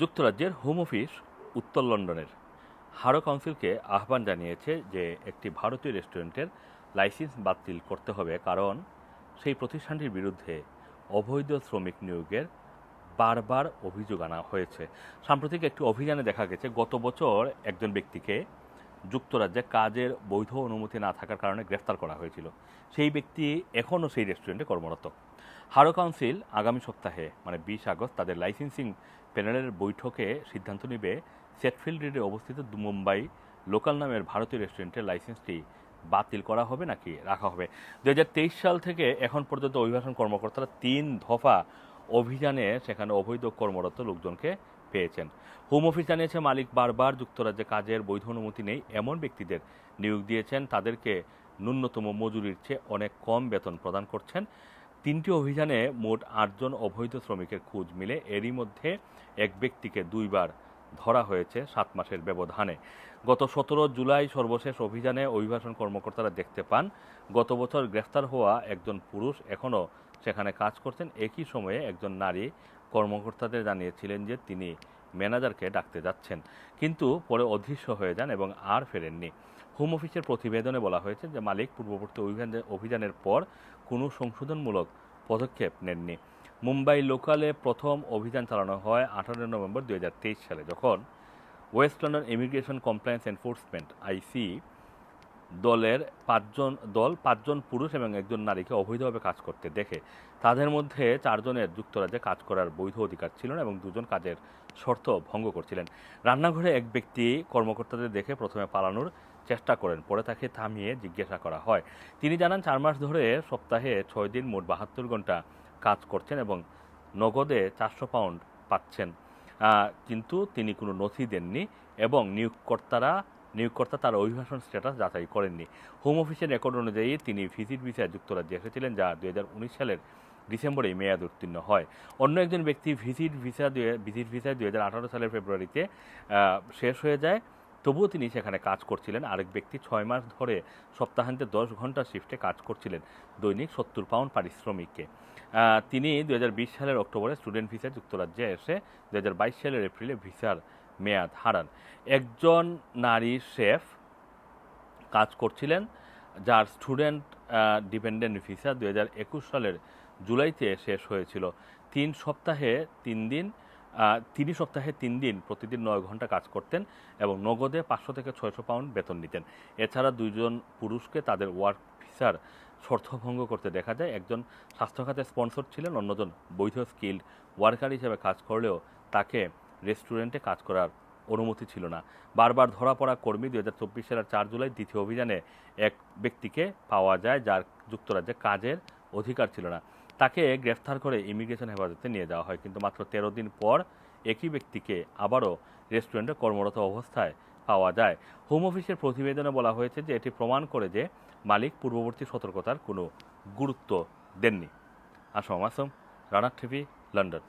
যুক্তরাজ্যের home office, উত্তর লন্ডনের। হারো কাউন্সিলকে আহ্বান জানিয়েছে যে একটি ভারতীয় রেস্টুরেন্টের লাইসেন্স বাতিল করতে হবে কারণ সেই প্রতিষ্ঠানটির বিরুদ্ধে অবৈধ শ্রমিক নিয়োগের বারবার অভিযোগ আনা হয়েছে। সাম্প্রতিক একটি অভিযানে দেখা গেছে, গত বছর একজন ব্যক্তিকে যুক্তরাজ্যে কাজের বৈধ অনুমতি না থাকার কারণে গ্রেফতার করা হয়েছিল। সেই ব্যক্তি এখনও সেই রেস্টুরেন্টে কর্মরত। হারো কাউন্সিল আগামী সপ্তাহে মানে বিশ আগস্ট, তাদের লাইসেন্সিং প্যানেলের বৈঠকে সিদ্ধান্ত নেবে সেটফিল্ড রোডে অবস্থিত মুম্বাই লোকাল নামের ভারতীয় রেস্টুরেন্টের লাইসেন্সটি বাতিল করা হবে নাকি রাখা হবে? দু হাজার তেইশ সাল থেকে এখন পর্যন্ত অভিবাসন কর্মকর্তারা তিন দফা অভিযানে সেখানে অবৈধ কর্মরত লোকজনকে পেয়েছেন। হোম অফিস জানিয়েছে, মালিক বারবার যুক্তরাজ্যে কাজের বৈধ অনুমতি নেই। এমন ব্যক্তিদের নিয়োগ দিয়েছেন। তাদেরকে ন্যূনতম মজুরির চেয়ে অনেক কম বেতন প্রদান করছেন। তিনটি অভিযানে মোট আটজন অবৈধ শ্রমিকের খোঁজ মিলে এরই মধ্যে এক ব্যক্তিকে দুইবার ধরা হয়েছে সাত মাসের ব্যবধানে। গত সতেরো জুলাই সর্বশেষ অভিযানে অভিবাসন কর্মকর্তারা দেখতে পান, গত বছর গ্রেফতার হওয়া একজন পুরুষ এখনও সেখানে কাজ করছেন। একই সময়ে একজন নারী কর্মকর্তাদের জানিয়েছিলেন যে তিনি ম্যানেজারকে ডাকতে যাচ্ছেন। কিন্তু পরে অদৃশ্য হয়ে যান এবং আর ফেরেননি। হোম অফিসের প্রতিবেদনে বলা হয়েছে যে, মালিক পূর্ববর্তী অভিযান- অভিযানের পর কোনো সংশোধনমূলক পদক্ষেপ নেননি। মুম্বাই লোকালে প্রথম অভিযান চালানো হয় আঠারোই নভেম্বর দুই হাজার তেইশ সালে, যখন west London immigration compliance enforcement IC দলের পাঁচজন, দল পাঁচজন পুরুষ এবং একজন নারীকে অবৈধভাবে কাজ করতে দেখে। তাদের মধ্যে চারজনের যুক্তরাজ্যে কাজ করার বৈধ অধিকার ছিল না এবং দুজন কাজের শর্ত ভঙ্গ করছিলেন। রান্নাঘরে এক ব্যক্তি কর্মকর্তাদের দেখে প্রথমে পালানোর চেষ্টা করেন, পরে তাকে থামিয়ে জিজ্ঞাসা করা হয়। তিনি জানান, চার মাস ধরে সপ্তাহে ছয় দিন মোট বাহাত্তর ঘণ্টা কাজ করছেন এবং নগদে চারশো পাউন্ড পাচ্ছেন। কিন্তু তিনি কোনো নথি দেননি এবং নিয়োগকর্তারা নিয়োগকর্তা তার অভিবাসন স্ট্যাটাস যাচাই করেননি। হোম অফিসের রেকর্ড অনুযায়ী তিনি ভিজিট ভিসায় যুক্তরাজ্যে এসেছিলেন, যা দু হাজার উনিশ সালের ডিসেম্বরে মেয়াদ উত্তীর্ণ হয়। অন্য একজন ব্যক্তি ভিজিট ভিসা ভিজিট ভিসায় আঠারো সালের ফেব্রুয়ারিতে শেষ হয়ে যায়। তবুও তিনি সেখানে কাজ করছিলেন। আরেক ব্যক্তি ছয় মাস ধরে সপ্তাহান্তে দশ ঘণ্টা শিফটে কাজ করছিলেন দৈনিক সত্তর পাউন্ড পারিশ্রমিককে তিনি দু হাজার বিশ সালের অক্টোবরে স্টুডেন্ট ভিসায় যুক্তরাজ্যে এসে দু হাজার বাইশ সালের এপ্রিলে ভিসার মেয়াদ হারান। একজন নারী শেফ কাজ করছিলেন, যার স্টুডেন্ট ডিপেন্ডেন্ট ভিসা দু হাজার একুশ সালের জুলাইতে শেষ হয়েছিল। তিন সপ্তাহে তিন দিন তিনি সপ্তাহে তিন দিন প্রতিদিন নয় ঘণ্টা কাজ করতেন এবং নগদে পাঁচশো থেকে ছয়শো পাউন্ড বেতন নিতেন। এছাড়া দুইজন পুরুষকে তাদের ওয়ার্ক ভিসার শর্তভঙ্গ করতে দেখা যায়। একজন স্বাস্থ্য খাতের স্পন্সর ছিলেন, অন্যজন বৈধ স্কিল্ড ওয়ার্কার হিসেবে কাজ করলেও তাকে রেস্টুরেন্টে কাজ করার অনুমতি ছিল না। বারবার ধরা পড়া কর্মী দুই হাজার চব্বিশ সালের চার জুলাই দ্বিতীয় অভিযানে এক ব্যক্তিকে পাওয়া যায় যার যুক্তরাজ্যে কাজের অধিকার ছিল না। তাকে গ্রেফতার করে ইমিগ্রেশন হেফাজতে নিয়ে যাওয়া হয়, কিন্তু মাত্র তেরো দিন পর একই ব্যক্তিকে আবারও রেস্টুরেন্টে কর্মরত অবস্থায় পাওয়া যায়। হোম অফিসের প্রতিবেদনে বলা হয়েছে যে, এটি প্রমাণ করে যে মালিক পূর্ববর্তী সতর্কতার কোনো গুরুত্ব দেননি। আসম আসম রানার টিভি, লন্ডন।